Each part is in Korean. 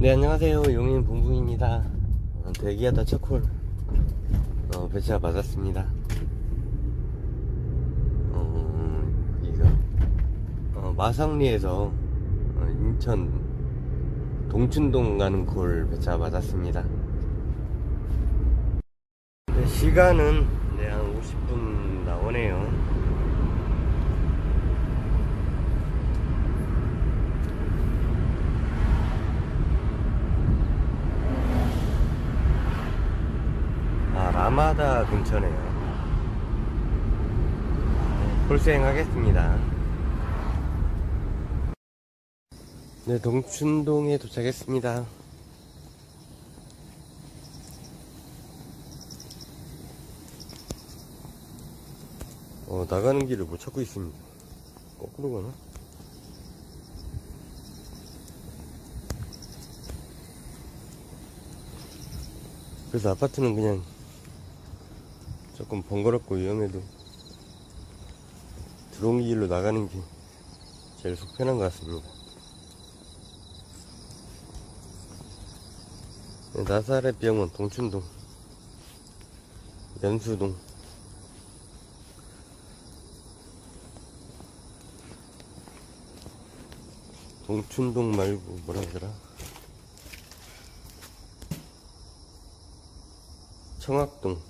네 안녕하세요. 용인 봉봉입니다. 어, 대기하다 첫콜. 어, 배차 받았습니다. 어, 여기가 어, 마성리에서 어, 인천 동춘동 가는 콜 배차 받았습니다. 네, 시간은 네, 한 50분 나오네요 아, 라마다 근처네요. 네, 홀수행 하겠습니다. 네, 동춘동에 도착했습니다. 어, 나가는 길을 못 찾고 있습니다. 거꾸로 가나? 그래서 아파트는 그냥 조금 번거롭고 위험해도 들어온 길로 나가는 게 제일 속 편한 것 같습니다. 네, 나사렛 병원 동춘동 연수동. 동춘동 말고 뭐라 하더라? 청학동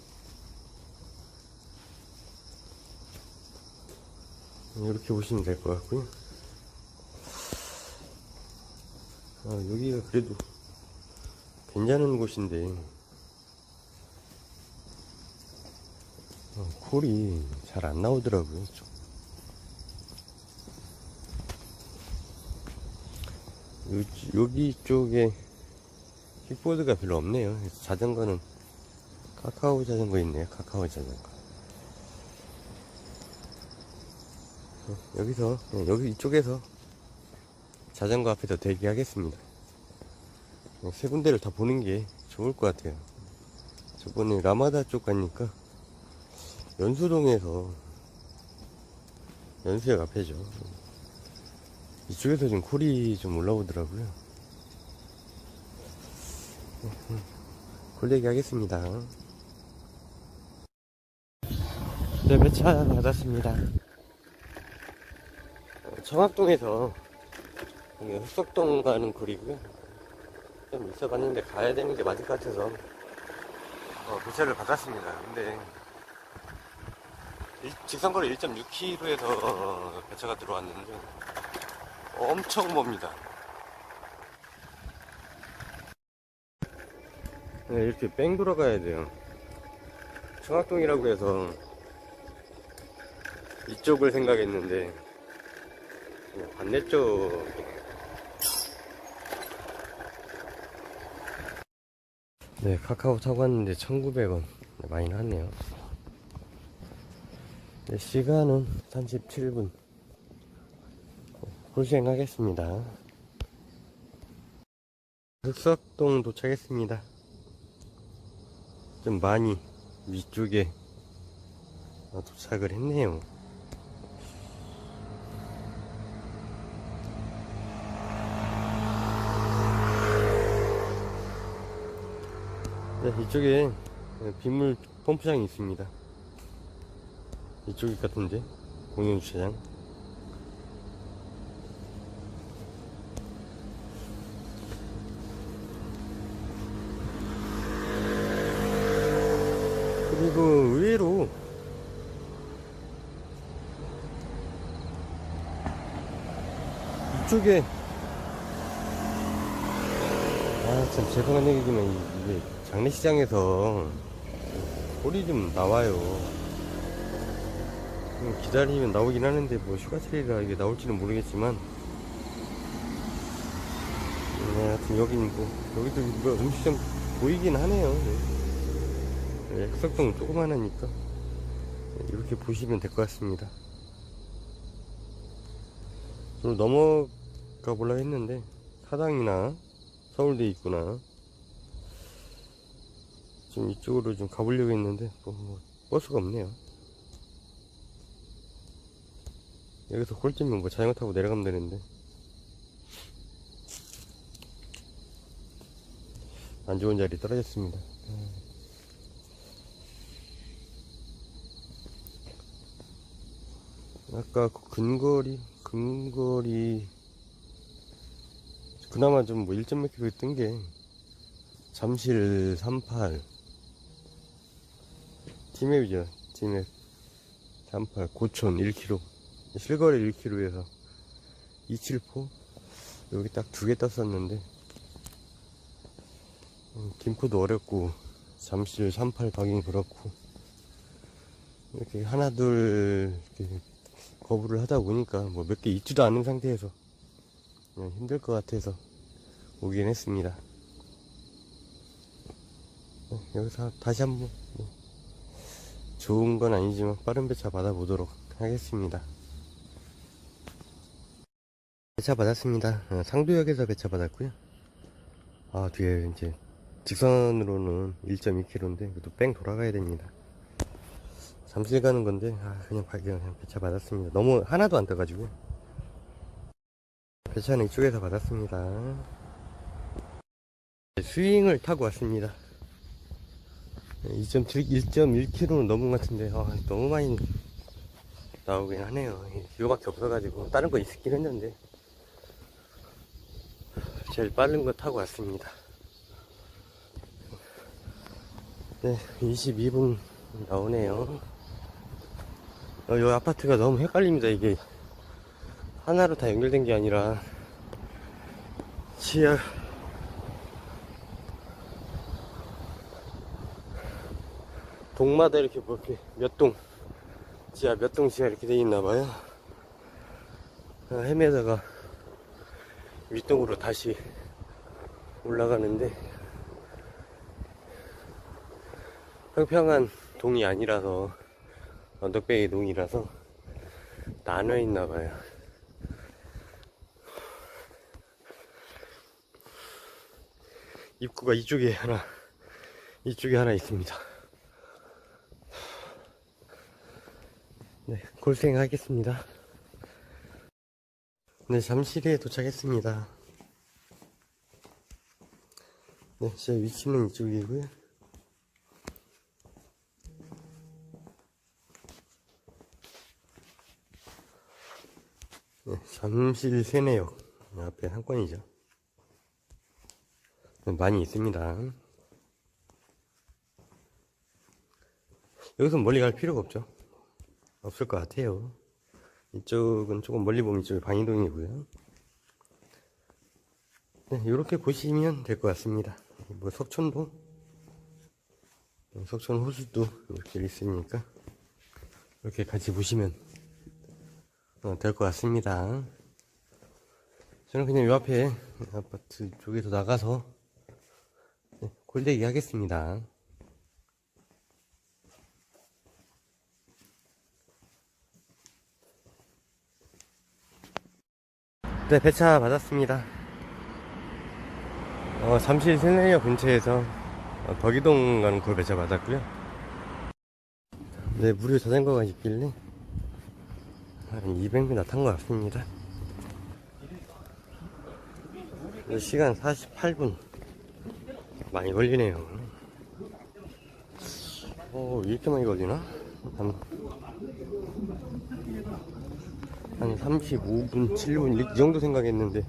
이렇게 보시면 될 것 같고요. 아, 여기가 그래도 괜찮은 곳인데. 어, 콜이 잘 안 나오더라고요 좀. 요- 여기 쪽에 킥보드가 별로 없네요. 자전거는 카카오 자전거 있네요 카카오 자전거 여기서 네, 여기 이쪽에서 자전거 앞에서 대기하겠습니다. 네, 세 군데를 다 보는 게 좋을 것 같아요. 저번에 라마다 쪽 가니까 연수동에서 연수역 앞에죠. 이쪽에서 좀 콜이 좀 올라오더라고요. 콜 얘기하겠습니다. 네, 배차 받았습니다. 어, 청학동에서 흑석동 가는 거리고요. 좀 있어봤는데 가야 되는 게 맞을 것 같아서 어, 배차를 받았습니다. 근데 일- 직선거리 1.6km에서 배차가 들어왔는데 엄청 멉니다. 네, 이렇게 뺑 돌아가야 돼요. 청학동이라고 해서 이쪽을 생각했는데 반대쪽 네 카카오 타고 왔는데 1900원. 많이 나왔네요. 네, 시간은 37분. 홀수행 하겠습니다. 흑석동 도착했습니다. 좀 많이 위쪽에 어, 도착을 했네요 네, 이쪽에 빗물 펌프장이 있습니다. 이쪽이 같은데 공용 주차장. 그리고 의외로 이쪽에 아참 죄송한 얘기지만 이- 이게 장례시장에서 꼴이 좀 나와요. 음, 기다리면 나오긴 하는데 뭐 휴가철이라 이게 나올지는 모르겠지만. 네, 하여튼 여긴 뭐 여기도 뭐 음식점 보이긴 하네요. 네. 네, 흑석동 조그만하니까. 네, 이렇게 보시면 될 것 같습니다. 좀 넘어가 보려 했는데 사당이나 서울대 있구나. 지금 이쪽으로 좀 가보려고 했는데, 뭐, 뭐 버스가 없네요. 여기서 꼴찌면 뭐 자전거 타고 내려가면 되는데. 안 좋은 자리 떨어졌습니다. 아까 그 근거리, 근거리, 그나마 좀 뭐 1점 몇 킬로 뜬 게, 잠실 38, 티맵이죠. 티맵 38, 고촌 1km, 실거래 1km에서 274, 여기 딱 두개 떴었는데, 음, 김포도 어렵고, 잠실 38 가긴 그렇고, 이렇게 하나, 둘, 이렇게 거부를 하다 보니까 뭐 몇 개 있지도 않은 상태에서 그냥 힘들 것 같아서 오긴 했습니다. 네, 여기서 다시 한번 뭐 좋은 건 아니지만 빠른 배차 받아보도록 하겠습니다. 배차 받았습니다. 어, 상도역에서 배차 받았고요. 아 뒤에 이제 직선으로는 1.2km인데 그래도 뺑 돌아가야 됩니다. 잠실 가는 건데 아 그냥 발견 그냥 배차 받았습니다 너무 하나도 안 떠가지고 배차는 이쪽에서 받았습니다 스윙을 타고 왔습니다 1.1km는 넘은 것 같은데 아, 너무 많이 나오긴 하네요. 이거밖에 없어가지고 다른 거 있긴 했는데. 제일 빠른 거 타고 왔습니다. 네 22분 나오네요. 어, 이 아파트가 너무 헷갈립니다 이게. 하나로 다 연결된 게 아니라. 지하 동마다 이렇게 뭐 이렇게 몇 동 지하 몇 동 지하 이렇게 돼 있나 봐요 어, 헤매다가 윗동으로 다시 올라가는데 평평한 동이 아니라서 언덕배기 동이라서 나눠 있나 봐요. 입구가 이쪽에 하나, 이쪽에 하나 있습니다. 네, 골생하겠습니다. 네, 잠실에 도착했습니다. 네, 제 위치는 이쪽이고요. 네, 잠실 세내역 앞에 한 건이죠. 네, 많이 있습니다. 여기서 멀리 갈 필요가 없죠. 없을 것 같아요. 이쪽은 조금 멀리 보면 이쪽이 방이동이고요. 네, 이렇게 보시면 될 것 같습니다. 뭐 석촌도, 석촌 호수도 이렇게 있으니까 이렇게 같이 보시면 어, 될것 같습니다. 저는 그냥 요 앞에 아파트 쪽에서 나가서 네, 골대기 하겠습니다. 네, 배차 받았습니다. 어, 잠실 세내역 근처에서 어, 덕이동 가는 그 배차 받았고요. 네, 무료 자전거가 있길래 한 200m 탄 것 같습니다. 시간 48분. 많이 걸리네요. 어, 왜 이렇게 많이 걸리나? 한, 한 35분, 7분, 이 정도 생각했는데.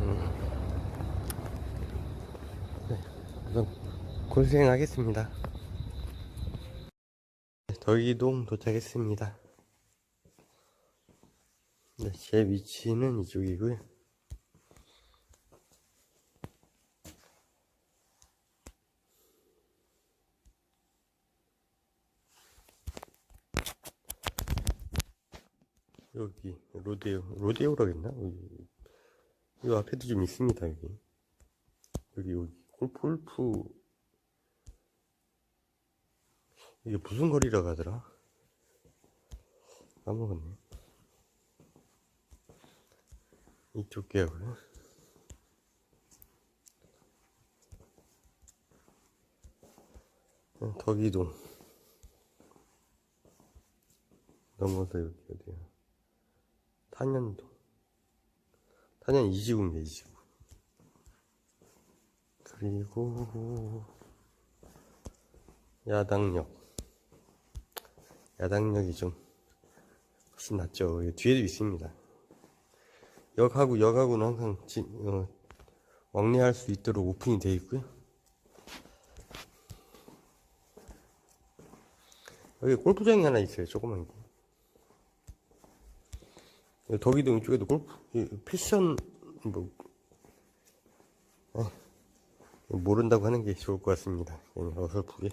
음. 네, 우선 고생하겠습니다. 덕이동 도착했습니다. 네, 제 위치는 이쪽이고요. 여기 로데오? 여기 이 앞에도 좀 있습니다 여기. 여기 여기. 골프. 이게 무슨 거리라고 하더라? 까먹었네. 이쪽 계약으로? 어, 덕이동. 넘어서 여기 어디야 탄현동 탄현 이지구입니다 이지구 그리고 야당역 야당역이 좀 훨씬 낫죠. 뒤에도 있습니다. 역하고 역하고는 항상 지, 어, 왕래할 수 있도록 오픈이 되어 있고요. 여기 골프장이 하나 있어요 조그만 게 덕이동 이쪽에도 골프 이 패션 뭐 에, 모른다고 하는 게 좋을 것 같습니다. 괜히 어설프게.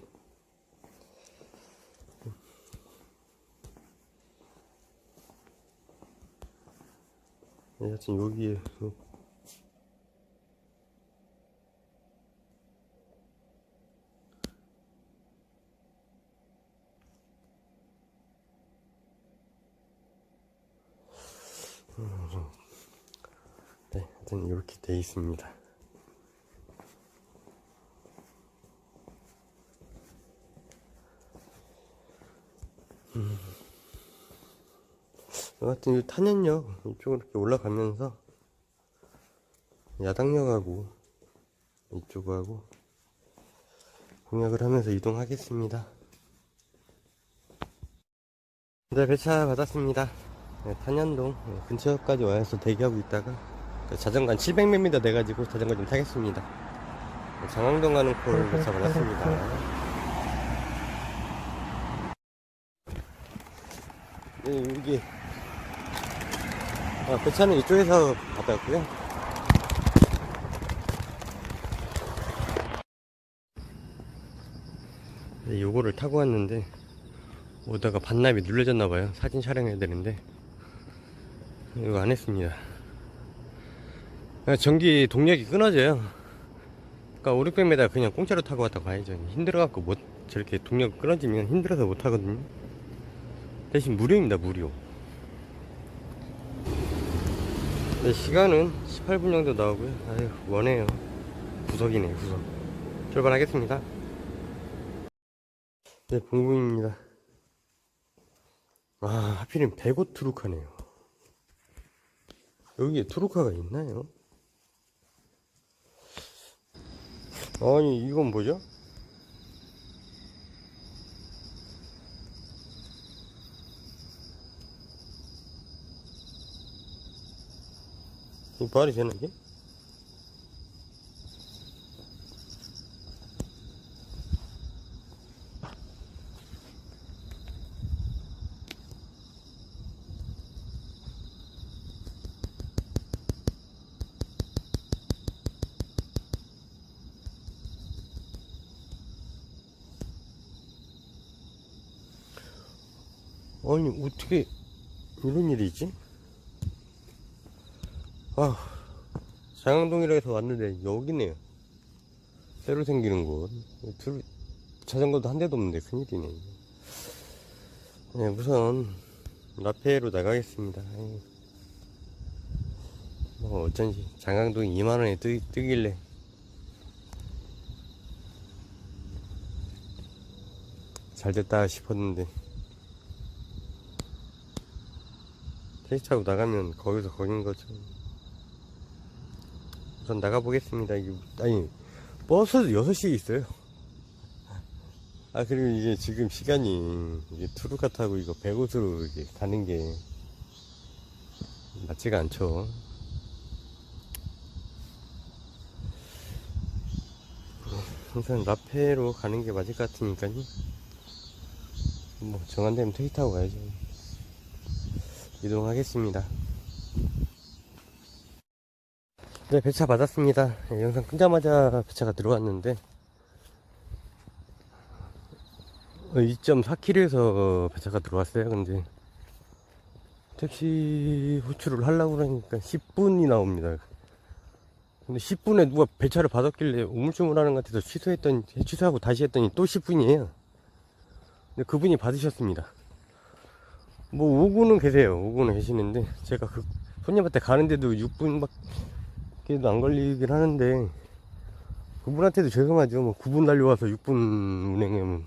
여하튼 여기에 네, 하여튼 이렇게 돼 있습니다. 음. 여하튼 이 탄현역 이쪽으로 이렇게 올라가면서 야당역하고 이쪽하고 공약을 하면서 이동하겠습니다. 네, 배차 받았습니다. 네, 탄현동 네, 근처까지 와서 대기하고 있다가 그 자전거 한 700m 돼가지고 자전거 좀 타겠습니다. 네, 장항동 가는 콜 배차 받았습니다. 네, 여기 아, 배차는 이쪽에서 받았고요. 네, 요거를 타고 왔는데 오다가 반납이 눌려졌나봐요. 사진 촬영해야 되는데 이거 안 했습니다. 그냥 전기 동력이 끊어져요. 그러니까 5, 600m 그냥 공짜로 타고 왔다 가야죠. 힘들어갖고 못 저렇게 동력 끊어지면 힘들어서 못 하거든요. 대신 무료입니다, 무료. 네, 시간은 18분 정도 나오고요. 아유, 원해요. 구석이네요, 구석. 출발하겠습니다. 네, 봉봉입니다. 아, 하필이면 105 트루카네요. 여기에 트루카가 있나요? 아니, 이건 뭐죠? 이 말이 되나, 이게? 아니, 어떻게 이런 일이 있지? 아, 장항동이라 해서 왔는데 여기네요. 새로 생기는 곳. 둘, 자전거도 한 대도 없는데 큰일이네. 네, 우선 라페로 나가겠습니다. 아이, 뭐 어쩐지 장항동이 2만원에 뜨, 뜨길래 잘 됐다 싶었는데 택시 타고 나가면 거기서 거긴 거죠. 우선 나가보겠습니다. 아니, 버스도 6시에 있어요. 아, 그리고 이게 지금 시간이, 이게 투르카 타고 이거 배곳으로 이게 가는 게 맞지가 않죠. 우선 라페로 가는 게 맞을 것 같으니까요. 뭐, 정한되면 택시 타고 가야죠. 이동하겠습니다. 네, 배차 받았습니다. 예, 영상 끄자마자 배차가 들어왔는데, 2.4km에서 배차가 들어왔어요. 근데, 택시 호출을 하려고 그러니까 10분이 나옵니다. 근데 10분에 누가 배차를 받았길래 우물쭈물하는 것 같아서 취소했더니, 취소하고 다시 했더니 또 10분이에요. 근데 그분이 받으셨습니다. 뭐 오고는 계세요. 오고는 계시는데 제가 그 손님한테 가는데도 6분밖에도 안 걸리긴 하는데 그분한테도 죄송하죠. 뭐 9분 달려와서 6분 운행하면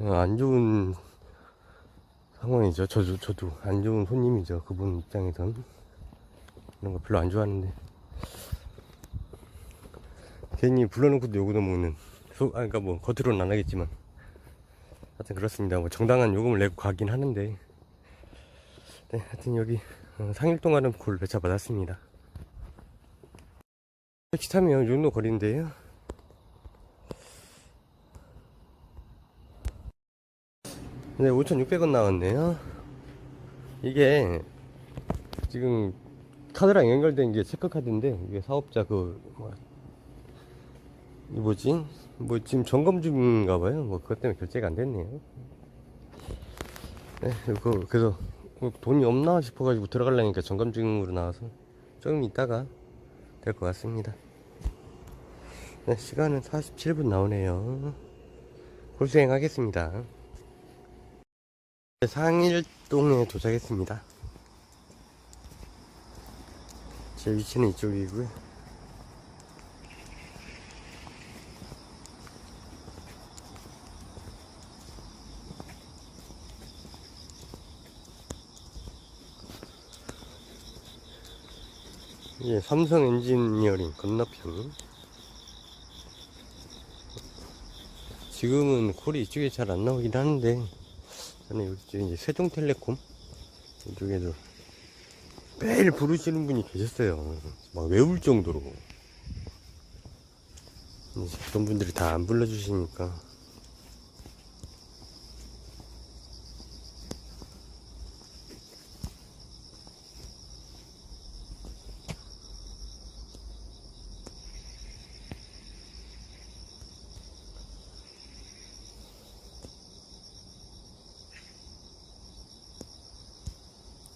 안 좋은 상황이죠. 저도 저도 안 좋은 손님이죠. 그분 입장에선 이런 거 별로 안 좋아하는데 괜히 불러놓고도 요금을 먹는 소, 아 그니까 뭐 겉으로는 안 하겠지만 하여튼 그렇습니다. 뭐 정당한 요금을 내고 가긴 하는데. 네 하여튼 여기 어, 상일동 가는 콜 배차 받았습니다. 택시 타면 이 정도 거리인데요. 네 5,600원 나왔네요. 이게 지금 카드랑 연결된 게 체크카드인데 이게 사업자 그 뭐, 이 뭐지? 뭐 지금 점검 중인가 봐요. 뭐 그것 때문에 결제가 안 됐네요. 네, 그 그래서 뭐 돈이 없나 싶어가지고 들어가려니까 점검 중으로 나와서 조금 있다가 될 것 같습니다. 네, 시간은 47분 나오네요. 홀수행 하겠습니다. 네, 상일동에 도착했습니다. 제 위치는 이쪽이고요. 예, 삼성 엔지니어링 건너편. 지금은 콜이 이쪽에 잘 안 나오긴 하는데, 저는 여기 이제 세종텔레콤 이쪽에도 매일 부르시는 분이 계셨어요. 막 외울 정도로. 어떤 분들이 다 안 불러주시니까.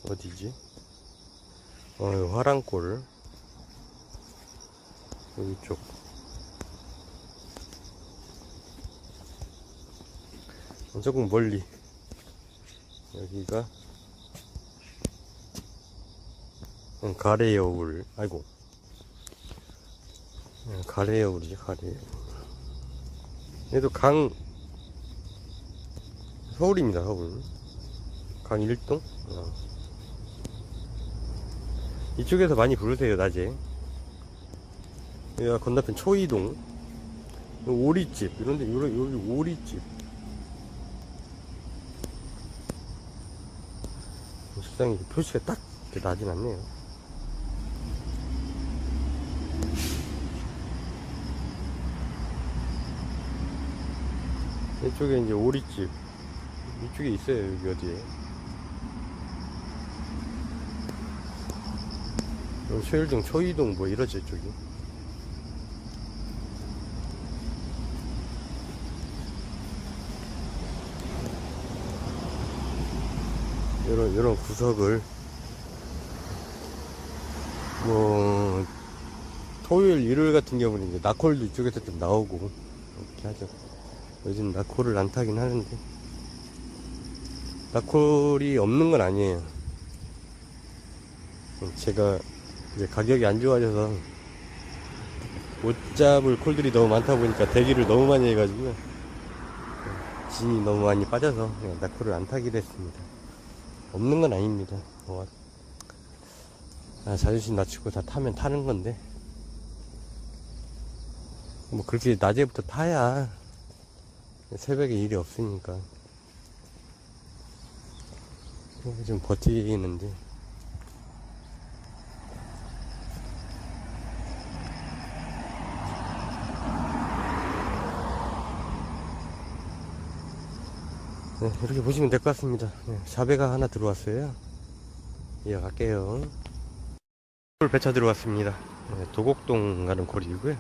어디지? 어, 여기 화랑 골. 여기 쪽. 어, 조금 멀리. 여기가 응, 가래여울. 아이고. 응, 가래여울이지, 가래여울. 얘도 강, 서울입니다, 서울. 강 일동? 어. 이쪽에서 많이 부르세요 낮에. 여기가 건너편 초이동. 오리집. 이런데 여기, 여기 오리집. 식당이 표시가 딱 이렇게 나진 않네요. 이쪽에 이제 오리집. 이쪽에 있어요 여기 어디에 여기 최일동 초이동 뭐 이러지 저기. 이런 이런 구석을 뭐 토요일 일요일 같은 경우는 이제 나콜도 이쪽에서 좀 나오고 이렇게 하죠. 요즘 나콜을 안 타긴 하는데. 나콜이 없는 건 아니에요. 제가 이제 가격이 안 좋아져서 못 잡을 콜들이 너무 많다 보니까 대기를 너무 많이 해가지고 진이 너무 많이 빠져서 나콜을 안 타기로 했습니다. 없는 건 아닙니다. 뭐, 아, 자존심 낮추고 다 타면 타는 건데 뭐 그렇게 낮에부터 타야 새벽에 일이 없으니까 좀 버티는데 네, 이렇게 보시면 될 것 같습니다. 네, 자배가 하나 들어왔어요. 이어갈게요. 콜 배차 들어왔습니다. 네, 도곡동 가는 거리고요.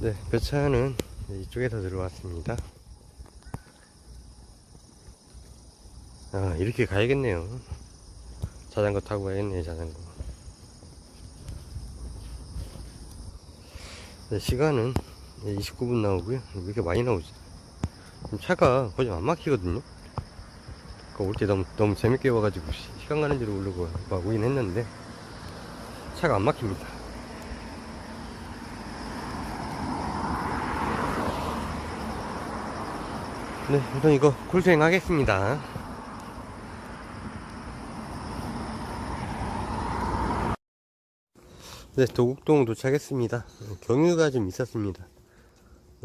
네, 배차는 네, 이쪽에서 들어왔습니다. 아, 이렇게 가야겠네요. 자전거 타고 가야겠네요, 자전거. 네, 시간은 29분 나오고요. 왜 이렇게 많이 나오지? 차가 거의 안 막히거든요. 올때 너무, 너무 재밌게 와가지고 시- 시간 가는 줄 모르고 막 오긴 했는데 차가 안 막힙니다. 네, 우선 이거 콜수행 하겠습니다. 네, 도곡동 도착했습니다. 경유가 좀 있었습니다.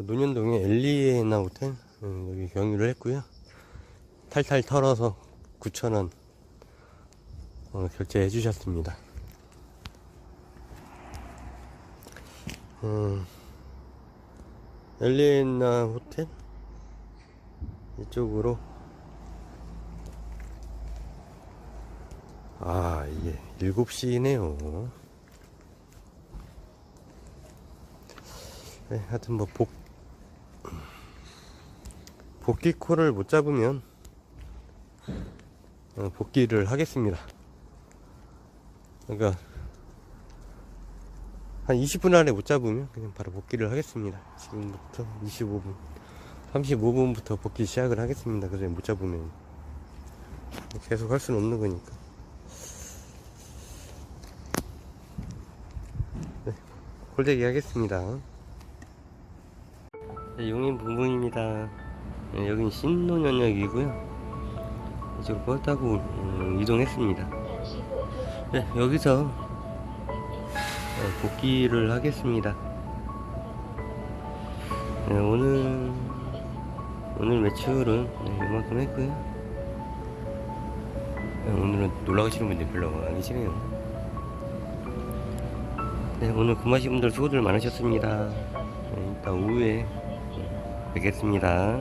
논현동에 엘리에나 호텔 음, 여기 경유를 했고요. 탈탈 털어서 9,000원 어, 결제해 주셨습니다. 음, 엘리에나 호텔 이쪽으로 아 이게 7시네요. 네, 하여튼 뭐 복, 복귀 콜을 못 잡으면 어, 복귀를 하겠습니다. 그러니까 한 20분 안에 못 잡으면 그냥 바로 복귀를 하겠습니다. 지금부터 25분, 35분부터 복귀 시작을 하겠습니다. 그래 못 잡으면 계속 할 수는 없는 거니까. 네, 콜대기 하겠습니다. 네, 용인 붕붕입니다. 네, 여긴 신논현역이고요. 이쪽으로 타고 음, 이동했습니다. 네, 여기서 어, 복귀를 하겠습니다. 네, 오늘 오늘 매출은 네, 이만큼 했고요. 네, 오늘은 놀러 가시는 분들 별로 안 계시네요. 네, 오늘 근무하신 분들 수고들 많으셨습니다. 네, 이따 오후에 뵙겠습니다.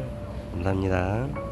감사합니다.